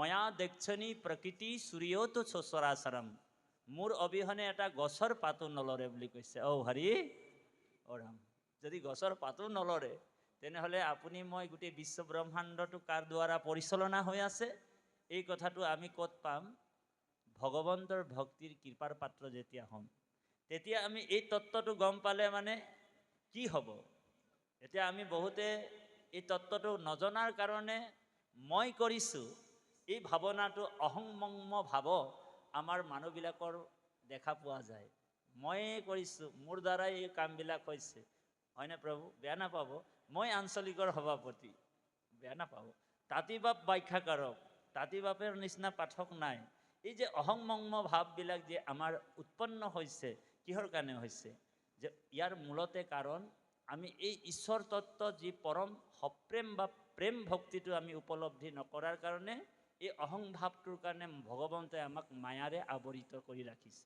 ময়া দেখছনি প্ৰকৃতি সূৰ্যতো চৰাচৰম মোৰ অবিহনে এটা গছৰ পাতো নলৰে বুলি কৈছে। অ হৰি অ ৰাম যদি গছৰ পাতো নলৰে তেনেহ'লে আপুনি মই গোটেই বিশ্ব ব্ৰহ্মাণ্ডটো কাৰ দ্বাৰা পৰিচালনা হৈ আছে? এই কথাটো আমি ক'ত পাম? ভগৱন্তৰ ভক্তিৰ কৃপাৰ পাত্ৰ যেতিয়া হ'ম। তেতিয়া আমি এই তত্ত্বটো গম পালে মানে কি হ'ব? এতিয়া আমি বহুতে এই তত্ত্বটো নজনাৰ কাৰণে মই কৰিছোঁ। এই ভাৱনাটো অহংমংম ভাৱ আমাৰ মানুহবিলাকৰ দেখা পোৱা যায়। ময়ে কৰিছোঁ মোৰ দ্বাৰাই এই কামবিলাক হৈছে। হয়নে প্ৰভু? বেয়া নাপাব। মই আঞ্চলিকৰ সভাপতি। বেয়া নাপাব। তাঁতিবাপ ব্যাখ্যাকাৰক। তাঁতিবাপৰ নিচিনা পাঠক নাই। এই যে অহংমংম ভাৱবিলাক যে আমাৰ উৎপন্ন হৈছে কিহৰ কাৰণে হৈছে? যে ইয়াৰ মূলতে কাৰণ আমি এই ঈশ্বৰ তত্ত্ব যি পৰম সপ্ৰেম বা প্ৰেম ভক্তিটো আমি উপলব্ধি নকৰাৰ কাৰণে এই অহং ভাৱটোৰ কাৰণে ভগৱন্তই আমাক মায়াৰে আৱৰিত কৰি ৰাখিছে।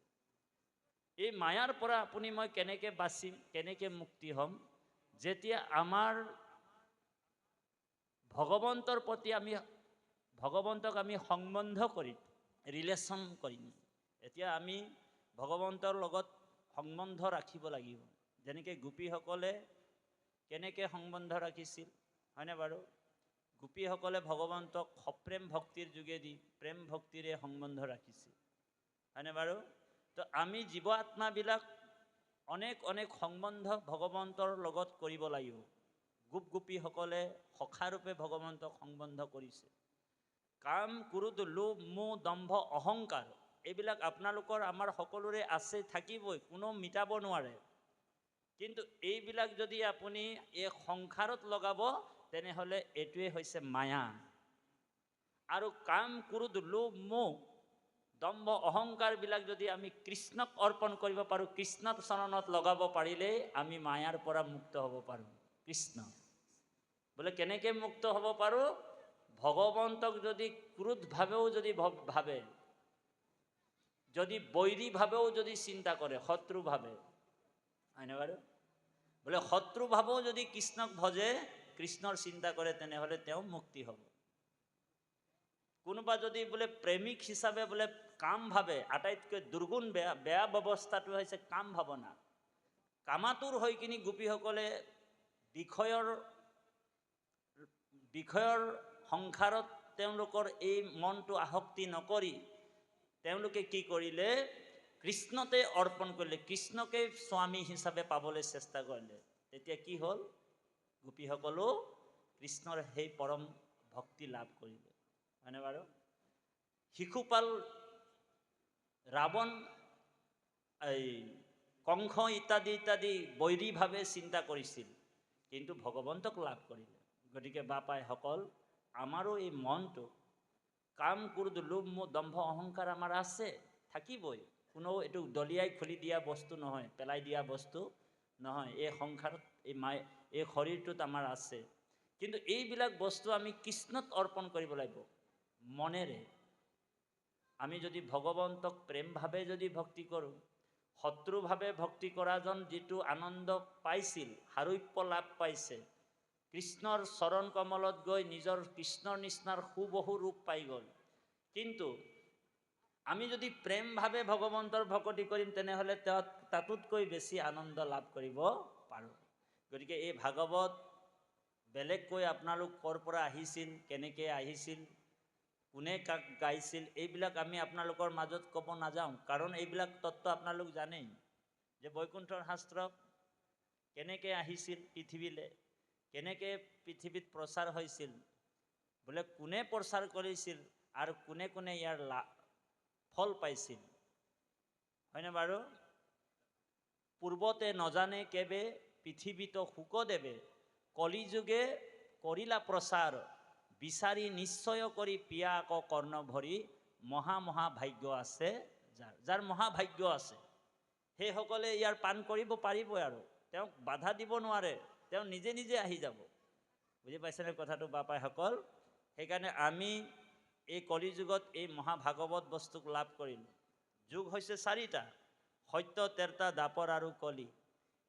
এই মায়াৰ পৰা আপুনি মই কেনেকৈ বাচিম কেনেকৈ মুক্তি হ'ম যেতিয়া আমাৰ ভগৱন্তৰ প্ৰতি আমি ভগৱন্তক আমি সম্বন্ধ কৰিম ৰিলেশ্যন কৰিম। এতিয়া আমি ভগৱন্তৰ লগত সম্বন্ধ ৰাখিব লাগিব। যেনেকৈ গোপীসকলে কেনেকৈ সম্বন্ধ ৰাখিছিল হয়নে বাৰু? গোপীসকলে ভগৱন্তক সপ্ৰেম ভক্তিৰ যোগেদি প্ৰেম ভক্তিৰে সম্বন্ধ ৰাখিছিল হয়নে বাৰু? তো আমি জীৱ আত্মাবিলাক অনেক অনেক সম্বন্ধ ভগৱন্তৰ লগত কৰিব লাগিব। গোপ গোপীসকলে সখাৰূপে ভগৱন্তক সম্বন্ধ কৰিছে। কাম ক্ৰোধ লোভ মোহ দম্ভ অহংকাৰ এইবিলাক আপোনালোকৰ আমাৰ সকলোৰে আছে থাকিবই কোনো মিটাব নোৱাৰে। কিন্তু এইবিলাক যদি আপুনি এই সংসাৰত লগাব তেনেহ'লে এইটোৱে হৈছে মায়া। আৰু কাম ক্ৰোধ লোভ, মোহ, দম্ভ, অহংকাৰবিলাক যদি আমি কৃষ্ণক অৰ্পণ কৰিব পাৰোঁ কৃষ্ণৰ চৰণত লগাব পাৰিলেই আমি মায়াৰ পৰা মুক্ত হ'ব পাৰোঁ। কৃষ্ণ। বোলে কেনেকৈ মুক্ত হ'ব পাৰোঁ? ভগৱন্তক যদি ক্ৰোধভাৱেও যদি ভাবে, যদি বৈৰীভাৱেও যদি চিন্তা কৰে শত্ৰুভাৱে হয়নে বাৰু? বোলে শত্ৰুভাৱেও যদি কৃষ্ণক ভজে কৃষ্ণৰ চিন্তা কৰে তেনেহ'লে তেওঁ মুক্তি হ'ব। কোনোবা যদি বোলে প্ৰেমিক হিচাপে বোলে কাম ভাবে আটাইতকৈ দুৰ্গুণ বেয়া বেয়া ব্যৱস্থাটো হৈছে কাম ভাৱনা। কামাতুৰ হৈ কিনি গোপীসকলে বিষয়ৰ বিষয়ৰ সংসাৰত তেওঁলোকৰ এই মনটো আসক্তি নকৰি তেওঁলোকে কি কৰিলে কৃষ্ণতে অৰ্পণ কৰিলে কৃষ্ণকে স্বামী হিচাপে পাবলৈ চেষ্টা কৰিলে। তেতিয়া কি হ'ল? গোপীসকলো কৃষ্ণৰ সেই পৰম ভক্তি লাভ কৰিলে। হয়নে বাৰু? শিশুপাল ৰাৱণ এই কংস ইত্যাদি ইত্যাদি বৈৰীভাৱে চিন্তা কৰিছিল কিন্তু ভগৱন্তক লাভ কৰিলে। গতিকে বাপাইসকল আমাৰো এই মনটো কাম ক্ৰোধ লোভ দম্ভ অহংকাৰ আমাৰ আছে থাকিবই। কোনেও এইটো দলিয়াই খুলি দিয়া বস্তু নহয় পেলাই দিয়া বস্তু নহয় এই সংসাৰত এই মাই এই শৰীৰটোত আমাৰ আছে। কিন্তু এইবিলাক বস্তু আমি কৃষ্ণত অৰ্পণ কৰিব লাগিব মনেৰে। আমি যদি ভগৱন্তক প্ৰেমভাৱে যদি ভক্তি কৰোঁ শত্ৰুভাৱে ভক্তি কৰাজন যিটো আনন্দ পাইছিল সাৰূপ্য লাভ পাইছে কৃষ্ণৰ চৰণ কমলত গৈ নিজৰ কৃষ্ণৰ নিচিনাৰ সুবহু ৰূপ পাই গ'ল। কিন্তু আমি যদি প্ৰেমভাৱে ভগৱন্তৰ ভকতি কৰিম তেনেহ'লে তেওঁ তাতোতকৈ বেছি আনন্দ লাভ কৰিব গতিকে এই ভাগৱত বেলেগকৈ আপোনালোক ক'ৰ পৰা আহিছিল কেনেকৈ আহিছিল কোনে কাক গাইছিল এইবিলাক আমি আপোনালোকৰ মাজত ক'ব নাযাওঁ। কাৰণ এইবিলাক তত্ত্ব আপোনালোক জানেই। যে বৈকুণ্ঠৰ শাস্ত্ৰ কেনেকৈ আহিছিল পৃথিৱীলৈ কেনেকৈ পৃথিৱীত প্ৰচাৰ হৈছিল বোলে কোনে প্ৰচাৰ কৰিছিল আৰু কোনে কোনে ইয়াৰ লা ফল পাইছিল। হয়নে বাৰু? পূৰ্বতে নজানে কেবে পৃথিৱীত শোকদেৱে কলিযুগে কৰিলা প্ৰচাৰ বিচাৰি নিশ্চয় কৰি পিয়া আকৌ কৰ্ণ ভৰি মহা মহা ভাগ্য আছে যাৰ যাৰ মহাভাগ্য আছে। সেইসকলে ইয়াৰ পাণ কৰিব পাৰিবই আৰু। তেওঁক বাধা দিব নোৱাৰে তেওঁ নিজে নিজে আহি যাব। বুজি পাইছেনে কথাটো বাপাইসকল? সেইকাৰণে আমি এই কলিযুগত এই মহাভাগৱত বস্তুক লাভ কৰিলোঁ। যুগ হৈছে চাৰিটা সত্য তেৰতা দাপৰ আৰু কলি।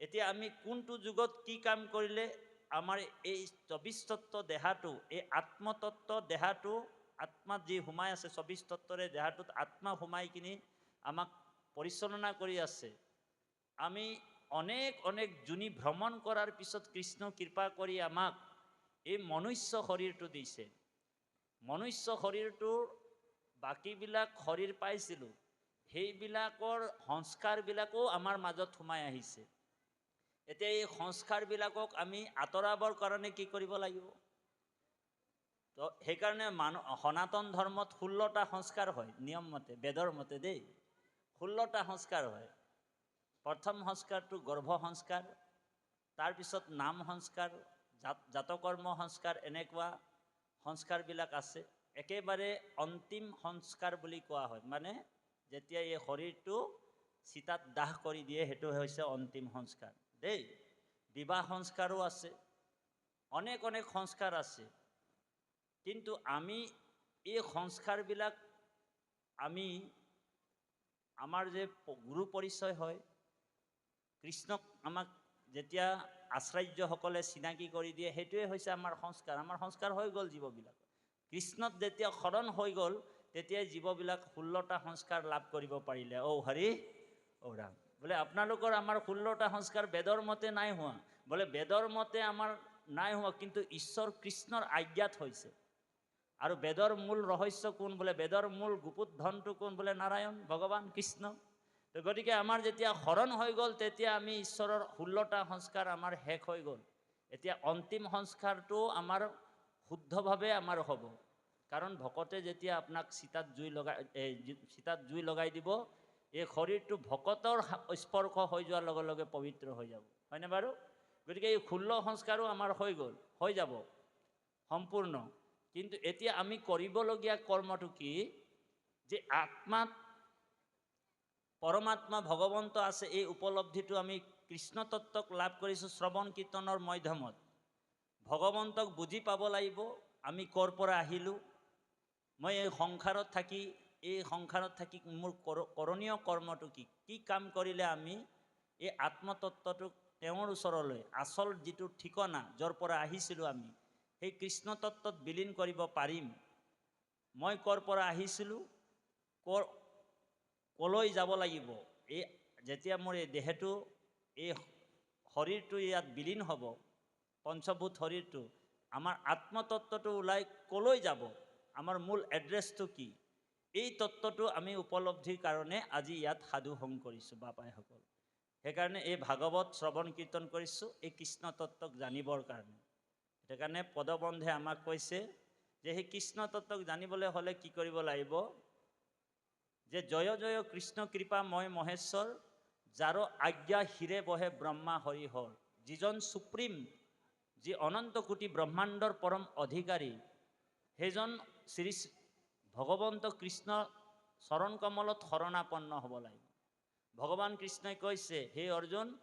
এতিয়া আমি কোনটো যুগত কি কাম কৰিলে আমাৰ এই চবিশ তত্ত্ব দেহাটো, এই আত্মতত্ত্ব দেহাটো, আত্মাত যি সোমাই আছে চৌবিছ তত্বৰে দেহাটোত আত্মা সোমাই কিনি আমাক পৰিচালনা কৰি আছে। আমি অনেক অনেক জুনি ভ্ৰমণ কৰাৰ পিছত কৃষ্ণ কৃপা কৰি আমাক এই মনুষ্য শৰীৰটো দিছে। মনুষ্য শৰীৰটোৰ বাকীবিলাক শৰীৰ পাইছিলোঁ। সেইবিলাকৰ সংস্কাৰবিলাকো আমাৰ মাজত সোমাই আহিছে। এতিয়া এই সংস্কাৰবিলাকক আমি আঁতৰাবৰ কাৰণে কি কৰিব লাগিব? তো সেইকাৰণে মানুহ সনাতন ধৰ্মত ষোল্লটা সংস্কাৰ হয় নিয়ম মতে বেদৰ মতে দেই। ষোল্লটা সংস্কাৰ হয়। প্ৰথম সংস্কাৰটো গৰ্ভ সংস্কাৰ তাৰপিছত নাম সংস্কাৰ জাত জাতকৰ্ম সংস্কাৰ এনেকুৱা সংস্কাৰবিলাক আছে। একেবাৰে অন্তিম সংস্কাৰ বুলি কোৱা হয়। মানে যেতিয়া এই শৰীৰটো চিতাত দাহ কৰি দিয়ে সেইটো হৈছে অন্তিম সংস্কাৰ। দেই বিবাহ সংস্কাৰো আছে। অনেক অনেক সংস্কাৰ আছে। কিন্তু আমি এই সংস্কাৰবিলাক আমি আমাৰ যে গুৰু পৰিচয় হয় কৃষ্ণক আমাক যেতিয়া আশ্চৰ্যসকলে চিনাকি কৰি দিয়ে সেইটোৱে হৈছে আমাৰ সংস্কাৰ। আমাৰ সংস্কাৰ হৈ গ'ল জীৱবিলাক। কৃষ্ণত যেতিয়া শৰণ হৈ গ'ল তেতিয়াই জীৱবিলাক ষোল্লটা সংস্কাৰ লাভ কৰিব পাৰিলে। ঔ হৰি ঔ ৰাম। বোলে, আপোনালোকৰ আমাৰ ষোল্লটা সংস্কাৰ বেদৰ মতে নাই হোৱা। বোলে, বেদৰ মতে আমাৰ নাই হোৱা, কিন্তু ঈশ্বৰ কৃষ্ণৰ আজ্ঞাত হৈছে। আৰু বেদৰ মূল ৰহস্য কোন বোলে, বেদৰ মূল গুপুত ধনটো কোন বোলে, নাৰায়ণ, ভগৱান, কৃষ্ণ। তো গতিকে আমাৰ যেতিয়া শৰণ হৈ গ'ল, তেতিয়া আমি ঈশ্বৰৰ ষোল্লটা সংস্কাৰ আমাৰ শেষ হৈ গ'ল। এতিয়া অন্তিম সংস্কাৰটো আমাৰ শুদ্ধভাৱে আমাৰ হ'ব। কাৰণ ভকতে যেতিয়া আপোনাক চিতাত জুই লগাই চিতাত জুই লগাই দিব এই শৰীৰটো ভকতৰ স্পৰ্শ হৈ যোৱাৰ লগে লগে পবিত্ৰ হৈ যাব। হয়নে বাৰু? গতিকে এই ষোল্ল সংস্কাৰো আমাৰ হৈ গ'ল হৈ যাব সম্পূৰ্ণ। কিন্তু এতিয়া আমি কৰিবলগীয়া কৰ্মটো কি? যে আত্মাত পৰমাত্মা ভগৱন্ত আছে এই উপলব্ধিটো আমি কৃষ্ণ তত্ত্বক লাভ কৰিছোঁ শ্ৰৱণ কীৰ্তনৰ মাধ্যমত। ভগৱন্তক বুজি পাব লাগিব আমি ক'ৰ পৰা আহিলোঁ মই এই সংসাৰত থাকি এই সংসাৰত থাকি মোৰ কৰ- কৰণীয় কৰ্মটো কি? কি কাম কৰিলে আমি এই আত্মতত্ত্বটোক তেওঁৰ ওচৰলৈ আচল যিটো ঠিকনা য'ৰ পৰা আহিছিলোঁ আমি সেই কৃষ্ণ তত্ত্বত বিলীন কৰিব পাৰিম। মই ক'ৰ পৰা আহিছিলোঁ? ক'ৰ ক'লৈ যাব লাগিব? এই যেতিয়া মোৰ এই দেহটো এই শৰীৰটো ইয়াত বিলীন হ'ব পঞ্চভূত শৰীৰটো আমাৰ আত্মতত্ত্বটো ওলাই ক'লৈ যাব? আমাৰ মূল এড্ৰেছটো কি? এই তত্ত্বটো আমি উপলব্ধিৰ কাৰণে আজি ইয়াত সাধু সং কৰিছোঁ বাপাইসকল। সেইকাৰণে এই ভাগৱত শ্ৰৱণ কীৰ্তন কৰিছোঁ এই কৃষ্ণ তত্ত্বক জানিবৰ কাৰণে। সেইকাৰণে পদবন্ধে আমাক কৈছে যে সেই কৃষ্ণ তত্ত্বক জানিবলৈ হ'লে কি কৰিব লাগিব? যে জয় জয় কৃষ্ণ কৃপা মই মহেশ্বৰ যাৰ আজ্ঞা হিৰে বহে ব্ৰহ্মা হৰি হৰ। যিজন সুপ্ৰিম যি অনন্ত কোটি ব্ৰহ্মাণ্ডৰ পৰম অধিকাৰী সেইজন শ্ৰী ভগৱন্ত কৃষ্ণ চৰণ কমলত শৰণাপন্ন হ'ব লাগিব। ভগৱান কৃষ্ণই কৈছে হে অৰ্জুন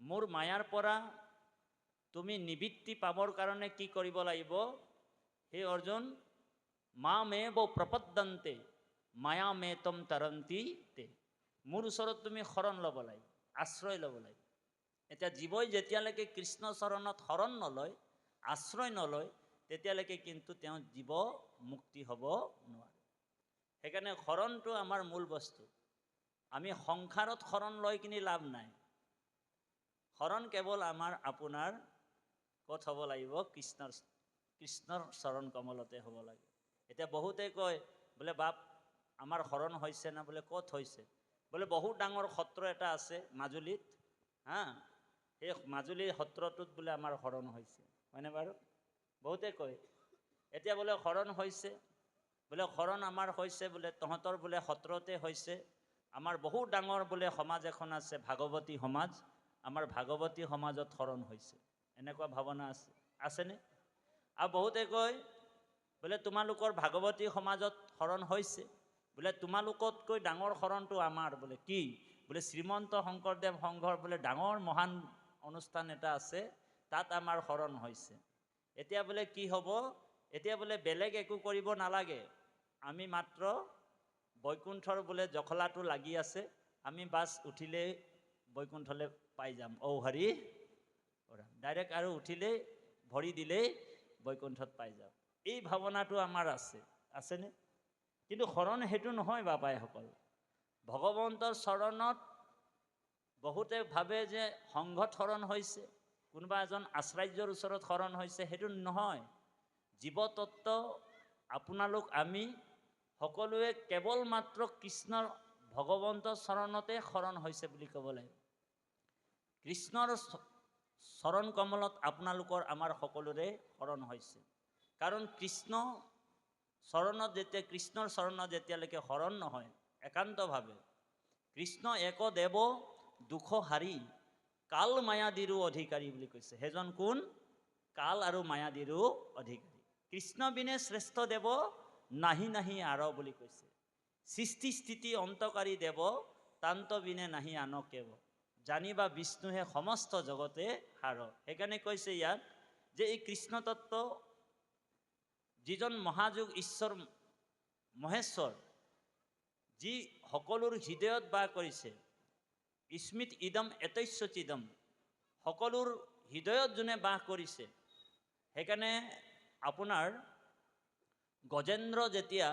মোৰ মায়াৰ পৰা তুমি নিবৃত্তি পাবৰ কাৰণে কি কৰিব লাগিব? হে অৰ্জুন মা মে ব প্ৰপদ্যন্তে মায়া মে তম তৰন্তি তে। মোৰ ওচৰত তুমি শৰণ ল'ব লাগিব আশ্ৰয় ল'ব লাগিব। এতিয়া জীৱই যেতিয়ালৈকে কৃষ্ণ চৰণত শৰণ নলয় আশ্ৰয় নলয় তেতিয়ালৈকে কিন্তু তেওঁ জীৱ মুক্তি হ'ব নোৱাৰে। সেইকাৰণে শৰণটো আমাৰ মূল বস্তু। আমি সংসাৰত শৰণ লৈ কিনি লাভ নাই। শৰণ কেৱল আমাৰ আপোনাৰ ক'ত হ'ব লাগিব? কৃষ্ণৰ কৃষ্ণৰ চৰণ কমলতে হ'ব লাগে। এতিয়া বহুতে কয় বোলে বাপ আমাৰ শৰণ হৈছে না? বোলে ক'ত হৈছে? বোলে বহুত ডাঙৰ সত্ৰ এটা আছে মাজুলীত হা? সেই মাজুলীৰ সত্ৰটোত বোলে আমাৰ শৰণ হৈছে। হয়নে বাৰু? বহুতে কয় এতিয়া বোলে শৰণ হৈছে বোলে শৰণ আমাৰ হৈছে বোলে তহঁতৰ বোলে সত্ৰতে হৈছে আমাৰ বহুত ডাঙৰ বোলে সমাজ এখন আছে ভাগৱতী সমাজ আমাৰ ভাগৱতী সমাজত শৰণ হৈছে এনেকুৱা ভাৱনা আছে আছেনে? আৰু বহুতে কয় বোলে তোমালোকৰ ভাগৱতী সমাজত শৰণ হৈছে বোলে তোমালোকতকৈ ডাঙৰ শৰণটো আমাৰ বোলে কি? বোলে শ্ৰীমন্ত শংকৰদেৱ সংঘৰ বোলে ডাঙৰ মহান অনুষ্ঠান এটা আছে তাত আমাৰ শৰণ হৈছে এতিয়া বোলে কি হ'ব? এতিয়া বোলে বেলেগ একো কৰিব নালাগে। আমি মাত্ৰ বৈকুণ্ঠৰ বোলে জখলাটো লাগি আছে আমি বাছ উঠিলেই বৈকুণ্ঠলৈ পাই যাম। ঔ হৰি ডাইৰেক্ট আৰু উঠিলেই ভৰি দিলেই বৈকুণ্ঠত পাই যাম। এই ভাৱনাটো আমাৰ আছে আছেনে? কিন্তু শৰণ সেইটো নহয় বাপাইসকল ভগৱন্তৰ চৰণত বহুতে ভাবে যে সংঘত শৰণ হৈছে কোনোবা এজন আশ্ৰাজ্যৰ ওচৰত শৰণ হৈছে সেইটো নহয়। জীৱতত্ব, আপোনালোক আমি সকলোৱে কেৱল মাত্ৰ কৃষ্ণৰ ভগৱন্তৰ চৰণতে শৰণ হৈছে বুলি ক'ব লাগিব। কৃষ্ণৰ চৰণ কমলত আপোনালোকৰ আমাৰ সকলোৰে শৰণ হৈছে। কাৰণ কৃষ্ণ চৰণত যেতিয়া, কৃষ্ণৰ চৰণত যেতিয়ালৈকে শৰণ নহয়, একান্তভাৱে কৃষ্ণ এক দেৱ, দুখ হাৰি কাল মায়াদিৰো অধিকাৰী বুলি কৈছে। সেইজন কোন? কাল আৰু মায়াদিৰো অধিকাৰী। কৃষ্ণ বিনে শ্ৰেষ্ঠ দেৱ, নাহি নাহি আৰ বুলি কৈছে। সৃষ্টি স্থিতি অন্তকাৰী দেৱ, তান্ত বিনে নাহি আন কেৱ জানিবা বিষ্ণুহে সমস্ত জগতে সাৰ। সেইকাৰণে কৈছে ইয়াত যে এই কৃষ্ণ তত্ত্ব, যিজন মহাযোগ ঈশ্বৰ মহেশ্বৰ, যি সকলোৰ হৃদয়ত বাস কৰিছে স্মিত ইদম এতৈশ্বচিদম, সকলোৰ হৃদয়ত যোনে বাস কৰিছে, সেইকাৰণে আপোনাৰ গজেন্দ্ৰ যেতিয়া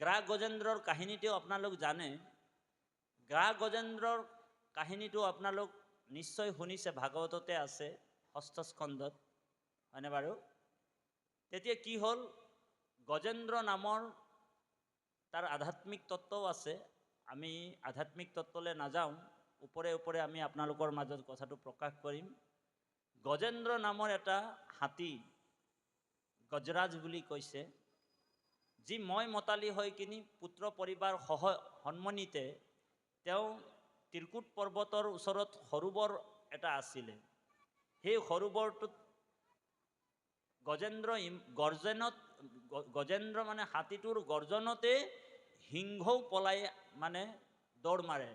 গ্ৰা গজেন্দ্ৰৰ কাহিনীটো আপোনালোক জানে গ্ৰা গজেন্দ্ৰৰ কাহিনীটো আপোনালোক নিশ্চয় শুনিছে ভাগৱততে আছে ষষ্ঠ স্কন্ধত হয়নে বাৰু? তেতিয়া কি হ'ল গজেন্দ্ৰ নামৰ তাৰ আধ্যাত্মিক তত্ত্বও আছে আমি আধ্যাত্মিক তত্ত্বলৈ নাযাওঁ ওপৰে ওপৰে আমি আপোনালোকৰ মাজত কথাটো প্ৰকাশ কৰিম। গজেন্দ্ৰ নামৰ এটা হাতী গজৰাজ বুলি কৈছে যি মই মতালি হৈ কিনি পুত্ৰ পৰিবাৰ সহ সন্মনিতে তেওঁ ত্ৰিকুট পৰ্বতৰ ওচৰত সৰোবৰ এটা আছিলে। সেই সৰোবৰটোত গজেন্দ্ৰ গৰ্জনত গজেন্দ্ৰ মানে হাতীটোৰ গৰ্জনতে সিংহও পলাই মানে দৌৰ মাৰে।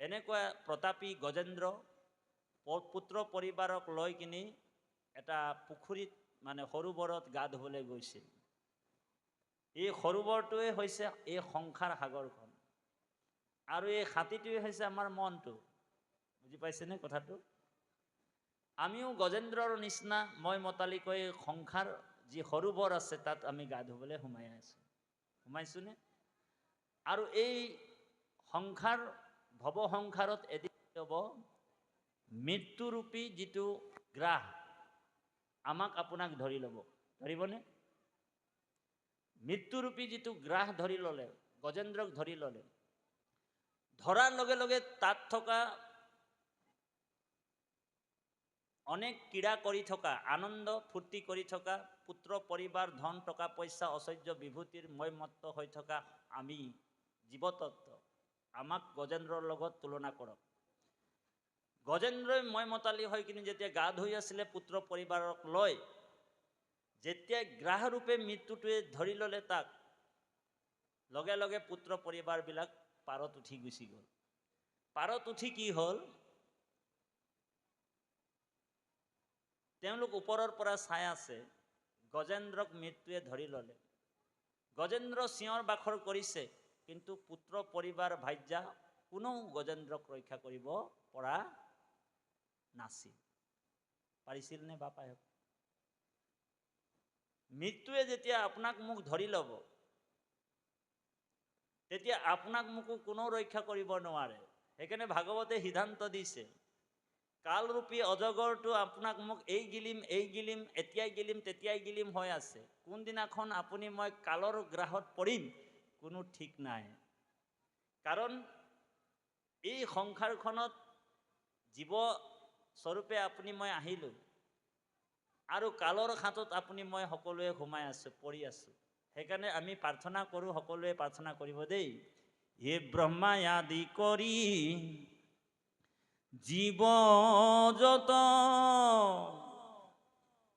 এনেকুৱা প্ৰতাপী গজেন্দ্ৰ পুত্ৰ পৰিবাৰক লৈ কিনি এটা পুখুৰীত মানে সৰোবৰত গা ধুবলৈ গৈছিল। এই সৰোবৰটোৱে হৈছে এই সংসাৰ সাগৰখন। আৰু এই হাতীটোৱে হৈছে আমাৰ মনটো। বুজি পাইছেনে কথাটো? আমিও গজেন্দ্ৰৰ নিচিনা মই মতালিকৈ সংসাৰ যি সৰোবৰ আছে তাত আমি গা ধুবলৈ সোমাই আছোঁ। সোমাইছোনে? আৰু এই সংসাৰ ভৱ সংসাৰত এদিন হ'ব মৃত্যুৰূপী যিটো গ্ৰাহ আমাক আপোনাক ধৰি ল'ব। ধৰিবনে? মৃত্যুৰূপী যিটো গ্ৰাহ ধৰি ল'লে, গজেন্দ্ৰক ধৰি ল'লে, ধৰাৰ লগে লগে তাত থকা অনেক ক্ৰীড়া কৰি থকা, আনন্দ ফূৰ্তি কৰি থকা, পুত্ৰ, পৰিবাৰ, ধন, টকা, পইচা ঐশ্বৰ্য বিভূতিৰ মৈমত্ত হৈ থকা আমি জীৱতত্ব, আমাক গজেন্দ্ৰৰ লগত তুলনা কৰক। গজেন্দ্ৰই মই মতালি হৈ কিনি যেতিয়া গা ধুই আছিলে পুত্ৰ পৰিবাৰক লৈ যেতিয়া গ্ৰাহৰূপে মৃত্যুটোৱে ধৰি ল'লে তাক লগে লগে পুত্ৰ পৰিবাৰবিলাক পাৰত উঠি গুচি গ'ল। পাৰত উঠি কি হ'ল? তেওঁলোক ওপৰৰ পৰা চাই আছে গজেন্দ্ৰক মৃত্যুৱে ধৰি ল'লে। গজেন্দ্ৰ চিঞৰ বাখৰ কৰিছে কিন্তু পুত্ৰ পৰিবাৰ ভাৰ্যা কোনেও গজেন্দ্ৰক ৰক্ষা কৰিব পৰা পাৰিছিল নে বাপাই মৃত্যুৱে যেতিয়া আপোনাক মোক ধৰি ল'ব তেতিয়া আপোনাক মোকো কোনেও ৰক্ষা কৰিব নোৱাৰে। সেইকাৰণে ভাগৱতে সিদ্ধান্ত দিছে কালৰূপী অজগৰটো আপোনাক মোক এই গিলিম এই গিলিম এতিয়াই গিলিম তেতিয়াই গিলিম হৈ আছে। কোনদিনাখন আপুনি মই কালৰ গ্ৰাহত পৰিম কোনো ঠিক নাই। কাৰণ এই সংসাৰখনত জীৱ স্বৰূপে আপুনি মই আহিলোঁ। আৰু কালৰ খাতত আপুনি মই সকলোৱে সোমাই আছোঁ, পৰি আছোঁ। সেইকাৰণে আমি প্ৰাৰ্থনা কৰোঁ, সকলোৱে প্ৰাৰ্থনা কৰিব দেই। হে ব্ৰহ্মাই আদি কৰি জীৱ যত,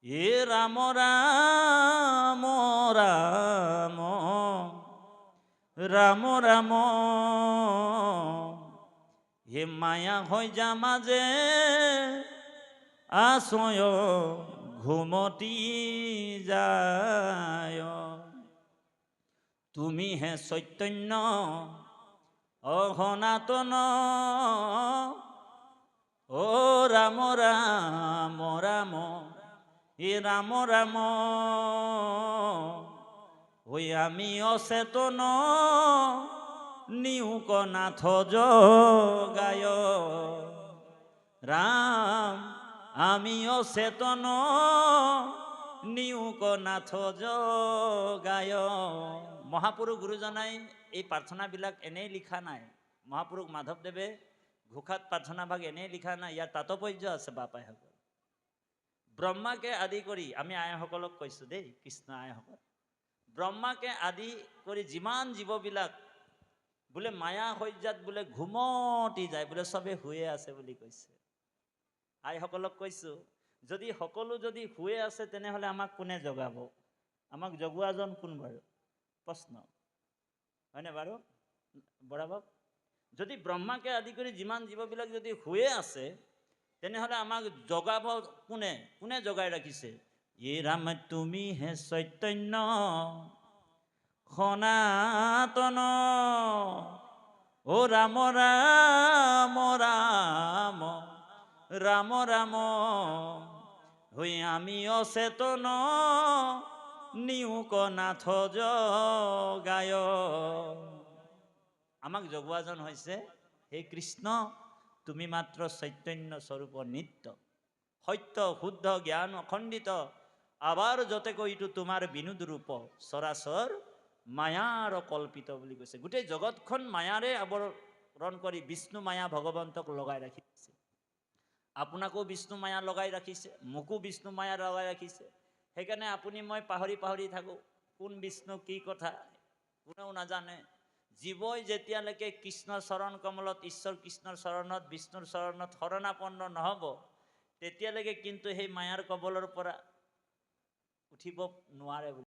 হে ৰাম ৰাম ৰাম ৰাম ৰাম হে মায়া হৈ যা মাজে আশ্ৰয় ঘুমতি যায়। তুমি হে চৈতন্য, অসনাতন, ও ৰাম ৰাম ৰাম হে ৰাম ৰাম হৈ আমি অচেতন। নিউক নাথ জগায়। রাম আমি অচেতন নিউক নাথ জগায়। মহাপুৰুষ গুৰুজনাই এই প্ৰাৰ্থনাবিলাক এনেই লিখা নাই। মহাপুৰুষ মাধৱদেৱে ঘোষাত প্ৰাৰ্থনাভাগ এনেই লিখা নাই। ইয়াৰ তাৎপৰ্য আছে বাপাইসকল। ব্ৰহ্মাকে আদি কৰি, আমি আইসকলক কৈছোঁ দেই, কৃষ্ণ আইসকল। ব্ৰহ্মাকে আদি কৰি যিমান জীৱবিলাক বোলে মায়া সজ্জাত বোলে ঘুমতি যায় বোলে চবে শুয়ে আছে বুলি কৈছে। আইসকলক কৈছোঁ যদি সকলো যদি শুয়ে আছে তেনেহ'লে আমাক কোনে জগাব? আমাক জগোৱাজন কোন বাৰু? প্ৰশ্ন। হয়নে বাৰু? বৰাবক? যদি ব্ৰহ্মাকে আদি কৰি যিমান জীৱবিলাক যদি শুয়ে আছে তেনেহ'লে আমাক জগাব কোনে? কোনে জগাই ৰাখিছে? য়ে ৰাম তুমি হে চৈতন্য। সনাতন। অ ৰাম ৰাম ৰাম ৰাম ৰাম হৈ আমি অচেতন। নিউক নাথ জগায়। আমাক জগোৱাজন হৈছে, হে কৃষ্ণ, তুমি মাত্ৰ চৈতন্য স্বৰূপ নিত্য। সত্য, শুদ্ধ, জ্ঞান, অখণ্ডিত, আবাৰ যতে কৈতো তোমাৰ বিনোদ ৰূপ চৰাচৰ মায়াৰ কল্পিত বুলি কৈছে। গোটেই জগতখন মায়াৰে আৱৰণ কৰি বিষ্ণু মায়া ভগৱন্তক লগাই ৰাখিছে। আপোনাকো বিষ্ণু মায়া লগাই ৰাখিছে মোকো বিষ্ণু মায়া লগাই ৰাখিছে। সেইকাৰণে আপুনি মই পাহৰি পাহৰি থাকোঁ কোন বিষ্ণু কি কথা কোনেও নাজানে। জীৱই যেতিয়ালৈকে কৃষ্ণৰ চৰণ কমলত ঈশ্বৰ কৃষ্ণৰ চৰণত বিষ্ণুৰ চৰণত শৰণাপন্ন নহ'ব তেতিয়ালৈকে কিন্তু সেই মায়াৰ কবলৰ পৰা উঠিব নোৱাৰে বুলি